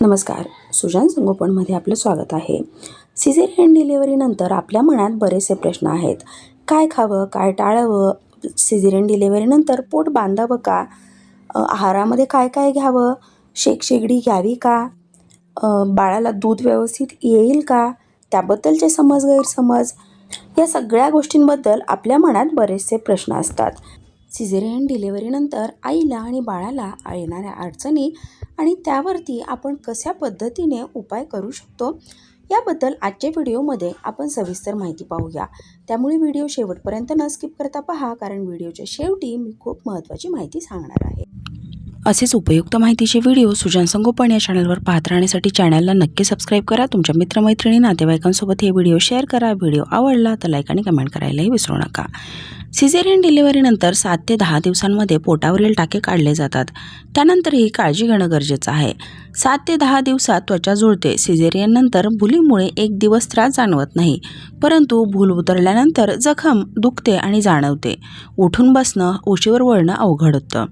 नमस्कार. सुजान संगोपनमध्ये आपलं स्वागत आहे. सिझेरियन डिलिव्हरीनंतर आपल्या मनात बरेचसे प्रश्न आहेत. काय खावं काय टाळावं? सिझेरियन डिलिव्हरीनंतर पोट बांधावं का? आहारामध्ये काय काय घ्यावं? शेकशेगडी घ्यावी का? बाळाला दूध व्यवस्थित येईल का? त्याबद्दलचे समज गैरसमज या सगळ्या गोष्टींबद्दल आपल्या मनात बरेचसे प्रश्न असतात. सिझेरियन डिलिव्हरीनंतर आईला आणि बाळाला येणाऱ्या अडचणी आणि त्यावरती आपण कशा पद्धतीने उपाय करू शकतो याबद्दल आजच्या व्हिडिओमध्ये आपण सविस्तर माहिती पाहूया. त्यामुळे व्हिडिओ शेवटपर्यंत न स्किप करता पहा कारण व्हिडिओच्या शेवटी मी खूप महत्त्वाची माहिती सांगणार आहे. असेच उपयुक्त माहितीचे व्हिडिओ सुजान संगोपन या चॅनलवर पाहत राहण्यासाठी चॅनलला नक्की सबस्क्राईब करा. तुमच्या मित्रमैत्रिणी नातेवाईकांसोबत हे व्हिडिओ शेअर करा. व्हिडिओ आवडला तर लाईक आणि कमेंट करायलाही विसरू नका. सिझेरियन डिलिव्हरीनंतर सात ते दहा दिवसांमध्ये पोटावरील टाके काढले जातात. त्यानंतरही काळजी घेणं गरजेचं आहे. सात ते दहा दिवसात त्वचा जुळते. सिझेरियननंतर भुलीमुळे एक दिवस त्रास जाणवत नाही. परंतु भूल उतरल्यानंतर जखम दुखते आणि जाणवते. उठून बसणं उशीवर वळणं अवघड होतं.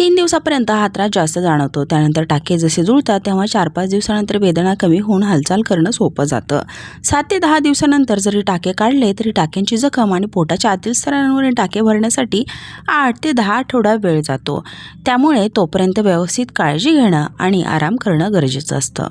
तीन दिवसापर्यंत हा त्रास जास्त जाणवतो. त्यानंतर टाके जसे जुळतात तेव्हा चार पाच दिवसानंतर वेदना कमी होऊन हालचाल करणं सोपं जातं. सात ते दहा दिवसानंतर जरी टाके काढले तरी टाक्यांची जखम आणि पोटाच्या आतील स्तरांवरील टाके भरण्यासाठी आठ ते दहा आठवडा वेळ जातो. त्यामुळे तोपर्यंत व्यवस्थित काळजी घेणं आणि आराम करणं गरजेचं असतं.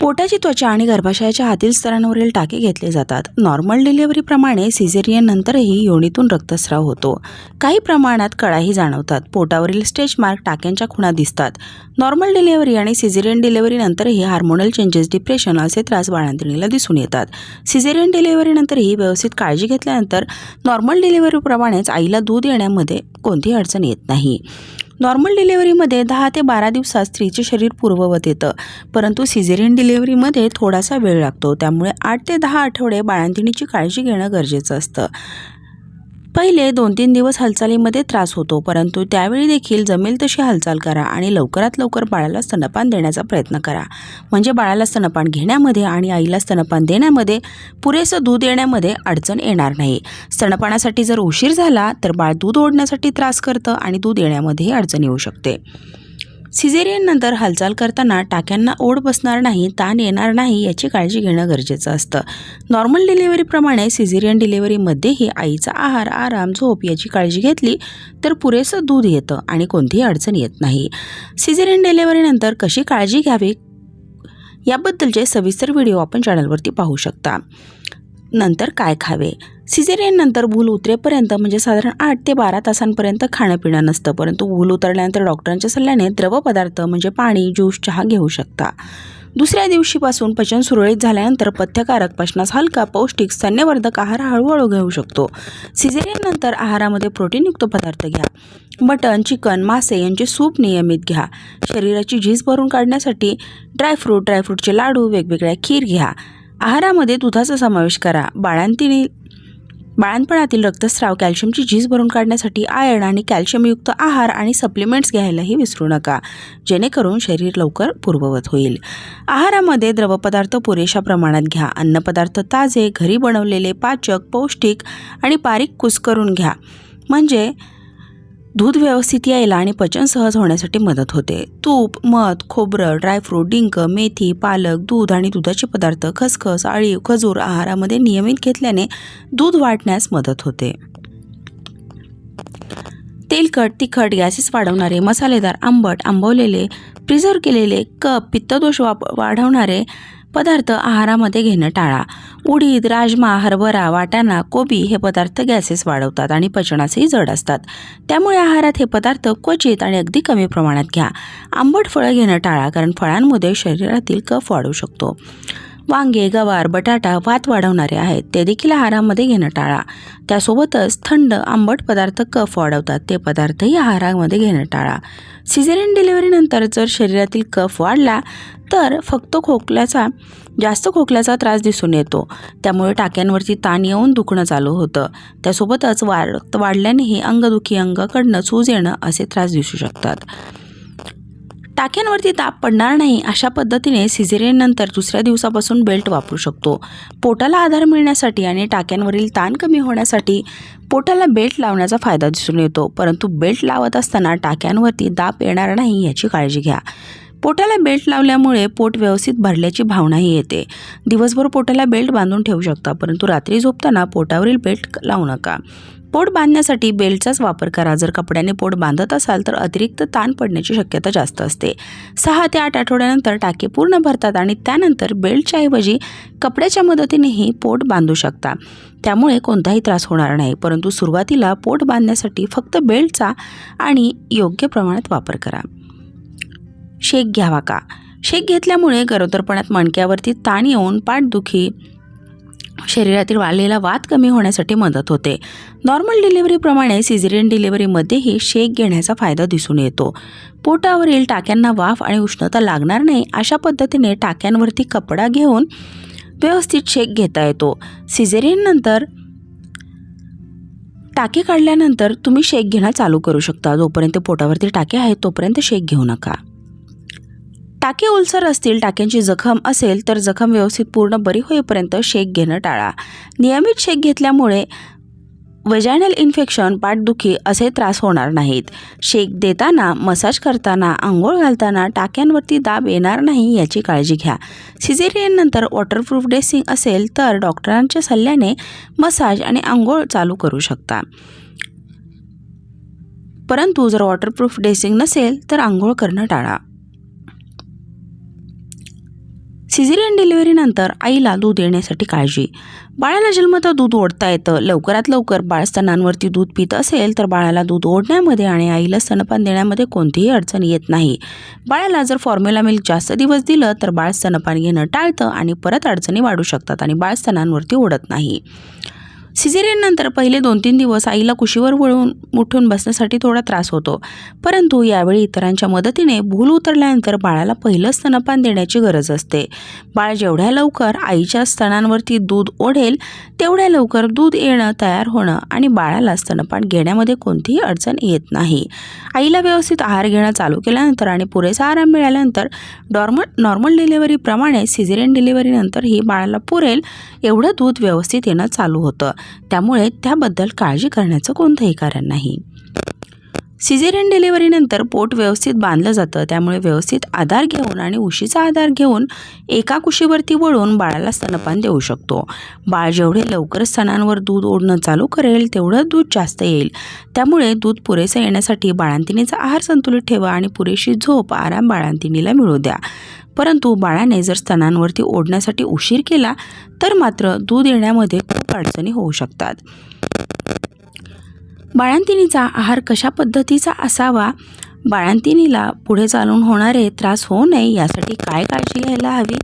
पोटाची त्वचा आणि गर्भाशयाच्या आतील स्तरांवरील टाके घेतले जातात. नॉर्मल डिलिव्हरीप्रमाणे सिझेरियन नंतरही योनीतून रक्तस्राव होतो. काही प्रमाणात कळाही जाणवतात. पोटावरील स्टेच मार्क टाक्यांच्या खुणा दिसतात. नॉर्मल डिलिव्हरी आणि सिझेरियन डिलिव्हरीनंतरही हार्मोनल चेंजेस डिप्रेशन असे त्रास बाळंतिणीला दिसून येतात. सिझेरियन डिलिव्हरीनंतरही व्यवस्थित काळजी घेतल्यानंतर नॉर्मल डिलिव्हरीप्रमाणेच आईला दूध येण्यामध्ये कोणतीही अडचण येत नाही. नॉर्मल डिलिव्हरीमध्ये दहा ते बारा दिवसात स्त्रीचे शरीर पूर्ववत येतं. परंतु सिझेरियन डिलिव्हरीमध्ये थोडासा वेळ लागतो. त्यामुळे आठ ते दहा आठवडे बाळंतिणीची काळजी घेणं गरजेचं असतं. पहिले दोन तीन दिवस हालचालीमध्ये त्रास होतो परंतु त्यावेळी देखील जमेल तशी हालचाल करा आणि लवकरात लवकर बाळाला स्तनपान देण्याचा प्रयत्न करा. म्हणजे बाळाला स्तनपान घेण्यामध्ये आणि आईला स्तनपान देण्यामध्ये पुरेसं दूध येण्यामध्ये अडचण येणार नाही. स्तनपानासाठी जर उशीर झाला तर बाळ दूध ओढण्यासाठी त्रास करतं आणि दूध येण्यामध्येही अडचण येऊ शकते. सिझेरियननंतर हालचाल करताना टाक्यांना ओढ बसणार नाही ताण येणार नाही याची काळजी घेणं गरजेचं असतं. नॉर्मल डिलिव्हरीप्रमाणे सिझेरियन डिलिव्हरीमध्येही आईचा आहार आराम झोप याची काळजी घेतली तर पुरेसं दूध येतं आणि कोणतीही अडचण येत नाही. सिझेरियन डिलिव्हरीनंतर कशी काळजी घ्यावी याबद्दलचे सविस्तर व्हिडिओ आपण चॅनलवरती पाहू शकता. नंतर काय खावे? सिझेरियन नंतर भूल उतरेपर्यंत म्हणजे साधारण आठ ते बारा तासांपर्यंत खाणं पिणं नसतं. परंतु भूल उतरल्यानंतर डॉक्टरांच्या सल्ल्याने द्रव पदार्थ म्हणजे पाणी ज्यूस चहा घेऊ शकता. दुसऱ्या दिवशीपासून पचन सुरळीत झाल्यानंतर पथ्यकारक पचनास हलका पौष्टिक स्तन्यवर्धक आहार हळूहळू घेऊ शकतो. सिझेरियनंतर आहारामध्ये प्रोटीनयुक्त पदार्थ घ्या. मटण चिकन मासे यांचे सूप नियमित घ्या. शरीराची झीज भरून काढण्यासाठी ड्रायफ्रूट ड्रायफ्रूटचे लाडू वेगवेगळ्या खीर घ्या. आहारामध्ये दुधाचा समावेश करा. बाळांतिणी बाळांपणातील रक्तस्राव कॅल्शियमची झीज भरून काढण्यासाठी आयर्न आणि कॅल्शियमयुक्त आहार आणि सप्लिमेंट्स घ्यायलाही विसरू नका जेणेकरून शरीर लवकर पूर्ववत होईल. आहारामध्ये द्रवपदार्थ पुरेशा प्रमाणात घ्या. अन्नपदार्थ ताजे घरी बनवलेले पाचक पौष्टिक आणि बारीक कुस्करून घ्या. म्हणजे दूध व्यवस्थित यायला आणि पचन सहज होण्यासाठी मदत होते. तूप मध खोबरं ड्रायफ्रूट डिंक मेथी पालक दूध आणि दुधाचे पदार्थ खसखस आळीव खजूर आहारामध्ये नियमित घेतल्याने दूध वाढण्यास मदत होते. तेलकट तिखट गॅसेस वाढवणारे मसालेदार आंबट आंबवलेले प्रिझर्व केलेले कप पित्तदोष वाप वाढवणारे पदार्थ आहारामध्ये घेणं टाळा. उडीद राजमा हरभरा वाटाणा कोबी हे पदार्थ गॅसेस वाढवतात आणि पचनासही जड असतात. त्यामुळे आहारात हे पदार्थ क्वचित आणि अगदी कमी प्रमाणात घ्या. आंबट फळं घेणं टाळा कारण फळांमध्ये शरीरातील कफ वाढू शकतो. वांगे गवार बटाटा वात वाढवणारे आहेत. ते देखील आहारामध्ये घेणं टाळा. त्यासोबतच थंड आंबट पदार्थ कफ वाढवतात. ते पदार्थही आहारामध्ये घेणं टाळा. सिझेरियन डिलिव्हरीनंतर जर शरीरातील कफ वाढला तर फक्त खोकल्याचा जास्त खोकल्याचा त्रास दिसून येतो. त्यामुळे टाक्यांवरती ताण येऊन दुखणं चालू होतं. त्यासोबतच वाढ वाढल्यानेही अंगदुखी अंग कडणं सूज येणं असे त्रास दिसू शकतात. टाक्यांवरती ताप पडणार नाही अशा पद्धतीने सिझेरियनंतर दुसऱ्या दिवसापासून बेल्ट वापरू शकतो. पोटाला आधार मिळण्यासाठी आणि टाक्यांवरील ताण कमी होण्यासाठी पोटाला बेल्ट लावण्याचा फायदा दिसून येतो परंतु बेल्ट लावत असताना टाक्यांवरती दाब येणार नाही याची काळजी घ्या. पोटाला बेल्ट लावल्यामुळे पोट व्यवस्थित भरल्याची भावनाही येते. दिवसभर पोटाला बेल्ट बांधून ठेवू शकता परंतु रात्री झोपताना पोटावरील बेल्ट लावू नका. पोट बांधण्यासाठी बेल्टचाच वापर करा. जर कपड्याने पोट बांधत असाल तर अतिरिक्त ताण पडण्याची शक्यता जास्त असते. सहा ते आठ आठवड्यानंतर टाके पूर्ण भरतात आणि त्यानंतर बेल्टच्या ऐवजी कपड्याच्या मदतीनेही पोट बांधू शकता. त्यामुळे कोणताही त्रास होणार नाही. परंतु सुरुवातीला पोट बांधण्यासाठी फक्त बेल्टचा आणि योग्य प्रमाणात वापर करा. शेक घ्यावा का? शेक घेतल्यामुळे गरोदरपणात मणक्यावरती ताण येऊन पाठदुखी शरीरातील वाढलेला वात कमी होण्यासाठी मदत होते. नॉर्मल डिलिव्हरीप्रमाणे सिझेरियन डिलिव्हरीमध्येही शेक घेण्याचा फायदा दिसून येतो. पोटावरील टाक्यांना वाफ आणि उष्णता लागणार नाही अशा पद्धतीने टाक्यांवरती कपडा घेऊन व्यवस्थित शेक घेता येतो. सिझेरियननंतर टाके काढल्यानंतर तुम्ही शेक घेणं चालू करू शकता जोपर्यंत पोटावरती टाके आहेत तोपर्यंत शेक घेऊ नका. टाके ओलसर असतील टाक्यांची जखम असेल तर जखम व्यवस्थित पूर्ण बरी होईपर्यंत शेक घेणं टाळा. नियमित शेक घेतल्यामुळे वजायनल इन्फेक्शन पाठदुखी असे त्रास होणार नाहीत. शेक देताना मसाज करताना आंघोळ घालताना टाक्यांवरती दाब येणार नाही याची काळजी घ्या. सिझेरियननंतर वॉटरप्रूफ ड्रेसिंग असेल तर डॉक्टरांच्या सल्ल्याने मसाज आणि आंघोळ चालू करू शकता. परंतु जर वॉटरप्रूफ ड्रेसिंग नसेल तर आंघोळ करणं टाळा. सिझेरियन डिलिव्हरीनंतर आईला दूध येण्यासाठी काळजी. बाळाला जन्मता दूध ओढता येतं. लवकरात लवकर बाळ स्तनांवरती दूध पित असेल तर बाळाला दूध ओढण्यामध्ये आणि आईला स्तनपान देण्यामध्ये कोणतीही अडचण येत नाही. बाळाला जर फॉर्म्युला मिल्क जास्त दिवस दिलं तर बाळ स्तनपान घेणं टाळतं आणि परत अडचणी वाढू शकतात आणि बाळ स्तनांवरती ओढत नाही. सिझेरियननंतर पहिले दोन तीन दिवस आईला कुशीवर वळून उठून बसण्यासाठी थोडा त्रास होतो. परंतु यावेळी इतरांच्या मदतीने भूल उतरल्यानंतर बाळाला पहिलं स्तनपान देण्याची गरज असते. बाळ जेवढ्या लवकर आईच्या स्तनांवरती दूध ओढेल तेवढ्या लवकर दूध येणं तयार होणं आणि बाळाला स्तनपान घेण्यामध्ये कोणतीही अडचण येत नाही. आईला व्यवस्थित आहार घेणं चालू केल्यानंतर आणि पुरेसा आराम मिळाल्यानंतर डॉर्मल नॉर्मल डिलिव्हरीप्रमाणे सिझेरियन डिलिव्हरीनंतरही बाळाला पुरेल एवढं दूध व्यवस्थित येणं चालू होतं. त्यामुळे त्याबद्दल काळजी करण्याचं कोणतंही कारण नाही. सिझेरियन डिलिव्हरीनंतर पोट व्यवस्थित बांधलं जातं. त्यामुळे व्यवस्थित आधार घेऊन आणि उशीचा आधार घेऊन एका कुशीवरती वळून बाळाला स्तनपान देऊ शकतो. बाळ जेवढे लवकर स्तनांवर दूध ओढणं चालू करेल तेवढं दूध जास्त येईल. त्यामुळे दूध पुरेसं येण्यासाठी बाळांतिनीचा आहार संतुलित ठेवा आणि पुरेशी झोप आराम बाळांतिनीला मिळू द्या. परंतु बाळाने जर स्तनांवरती ओढण्यासाठी उशीर केला तर मात्र दूध येण्यामध्ये खूप अडचणी होऊ शकतात. बाळंतिणीचा आहार कशा पद्धतीचा असावा? बाळंतिणीला पुढे चालून होणारे त्रास होऊ नये यासाठी काय काळजी घ्यायला हवी?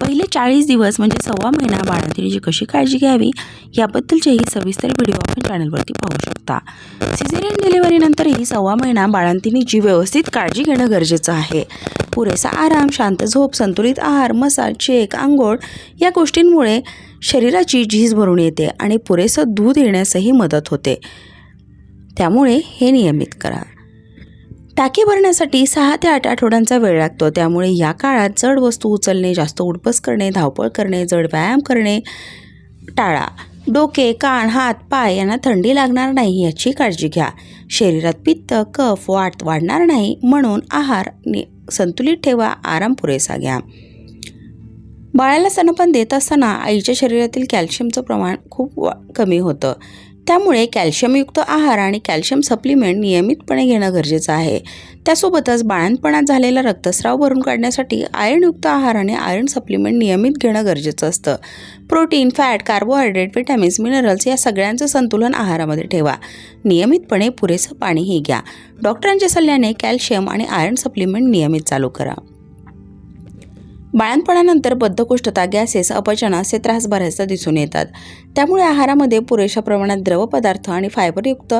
पहिले चाळीस दिवस म्हणजे सव्वा महिना बाळंतिणीची कशी काळजी घ्यावी याबद्दलचेही सविस्तर व्हिडिओ आपण चॅनलवरती पाहू शकता. सिझेरियन डिलिव्हरीनंतरही सव्वा महिना बाळंतिणीची व्यवस्थित काळजी घेणं गरजेचं आहे. पुरेसा आराम शांत झोप संतुलित आहार मसाज चेक आंघोळ या गोष्टींमुळे शरीराची झीज भरून येते आणि पुरेसं दूध येण्यासही मदत होते. त्यामुळे हे नियमित करा. टाके भरण्यासाठी सहा ते आठ आठवड्यांचा वेळ लागतो. त्यामुळे या काळात जड वस्तू उचलणे जास्त उडपस करणे धावपळ करणे जड व्यायाम करणे टाळा. डोके कान हात पाय यांना थंडी लागणार नाही याची काळजी घ्या. शरीरात पित्त कफ वाट वाढणार नाही म्हणून आहार संतुलित ठेवा आराम पुरेसा घ्या. बाळाला स्तनपान देत असताना आईच्या शरीरातील कॅल्शियमचं प्रमाण खूप कमी होतं. त्यामुळे कॅल्शियमयुक्त आहार आणि कॅल्शियम सप्लिमेंट नियमितपणे घेणं गरजेचं आहे. त्यासोबतच बाळणपणात झालेला रक्तस्राव भरून काढण्यासाठी आयर्नयुक्त आहार आणि आयर्न सप्लिमेंट नियमित घेणं गरजेचं असतं. Protein fat carbohydrate vitamins minerals या सगळ्यांचं संतुलन आहारामध्ये ठेवा. नियमितपणे पुरेसं पाणीही घ्या. डॉक्टरांच्या सल्ल्याने कॅल्शियम आणि आयर्न सप्लिमेंट नियमित चालू करा. बाळणपणानंतर बद्धकोष्ठता गॅसेस अपचन असे त्रास बऱ्याचदा दिसून येतात. त्यामुळे आहारामध्ये पुरेशा प्रमाणात द्रव पदार्थ आणि फायबरयुक्त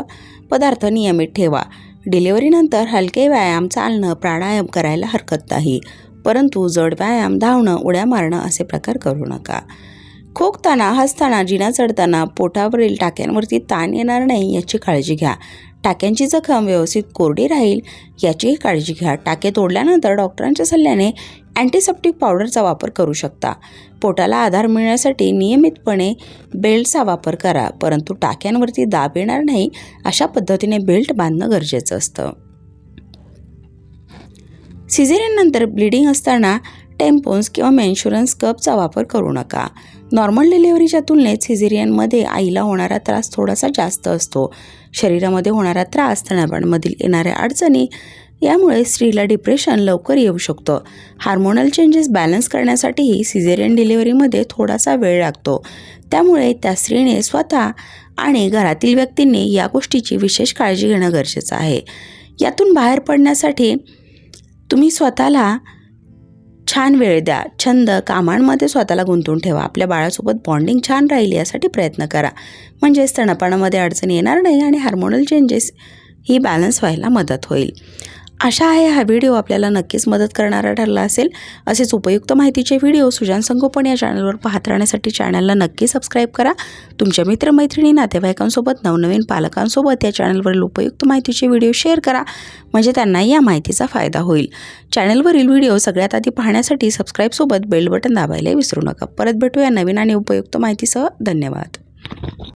पदार्थ नियमित ठेवा. डिलिव्हरीनंतर हलके व्यायाम चालणं प्राणायाम करायला हरकत नाही. परंतु जड व्यायाम धावणं उड्या मारणं असे प्रकार करू नका. खोकताना हसताना जिना चढताना पोटावरील टाक्यांवरती ताण येणार नाही याची काळजी घ्या. टाक्यांची जखम व्यवस्थित कोरडी राहील याचीही काळजी घ्या. टाके तोडल्यानंतर डॉक्टरांच्या सल्ल्याने अँटीसेप्टिक पावडरचा वापर करू शकता. पोटाला आधार मिळण्यासाठी नियमितपणे बेल्टचा वापर करा परंतु टाक्यांवरती दाब येणार नाही अशा पद्धतीने बेल्ट बांधणं गरजेचं असतं. सिझेरियनंतर ब्लिडिंग असताना टेम्पोन्स किंवा मेन्शुरन्स कपचा वापर करू नका. नॉर्मल डिलिव्हरीच्या तुलनेत सिझेरियनमध्ये आईला होणारा त्रास थोडासा जास्त असतो. शरीरामध्ये होणारा त्रास तणावांमधील येणाऱ्या अडचणी यामुळे स्त्रीला डिप्रेशन लवकर येऊ शकतं. हार्मोनल चेंजेस बॅलन्स करण्यासाठीही सिझेरियन डिलिव्हरीमध्ये थोडासा वेळ लागतो. त्यामुळे त्या स्त्रीने स्वतः आणि घरातील व्यक्तींनी या गोष्टीची विशेष काळजी घेणं गरजेचं आहे. यातून बाहेर पडण्यासाठी तुम्ही स्वतःला छान वेळ द्या. छंद कामांमध्ये स्वतःला गुंतवून ठेवा. आपल्या बाळासोबत बॉन्डिंग छान राहील यासाठी प्रयत्न करा. म्हणजे स्तनपानामध्ये अडचण येणार नाही आणि हार्मोनल चेंजेस ही बॅलन्स व्हायला मदत होईल. आशा आहे हा व्हिडिओ आपल्याला नक्कीच मदत करणारा ठरला असेल. असेच उपयुक्त माहितीचे व्हिडिओ सुजान संगोपन या चॅनलवर पाहत राहण्यासाठी चॅनलला नक्की सबस्क्राईब करा. तुमच्या मित्रमैत्रिणी नातेवाईकांसोबत नवनवीन पालकांसोबत या चॅनलवरील उपयुक्त माहितीचे व्हिडिओ शेअर करा. म्हणजे त्यांनाही या माहितीचा फायदा होईल. चॅनलवरील व्हिडिओ सगळ्यात आधी पाहण्यासाठी सबस्क्राईबसोबत बेल बटन दाबायला विसरू नका. परत भेटूया नवीन आणि उपयुक्त माहितीसह. धन्यवाद.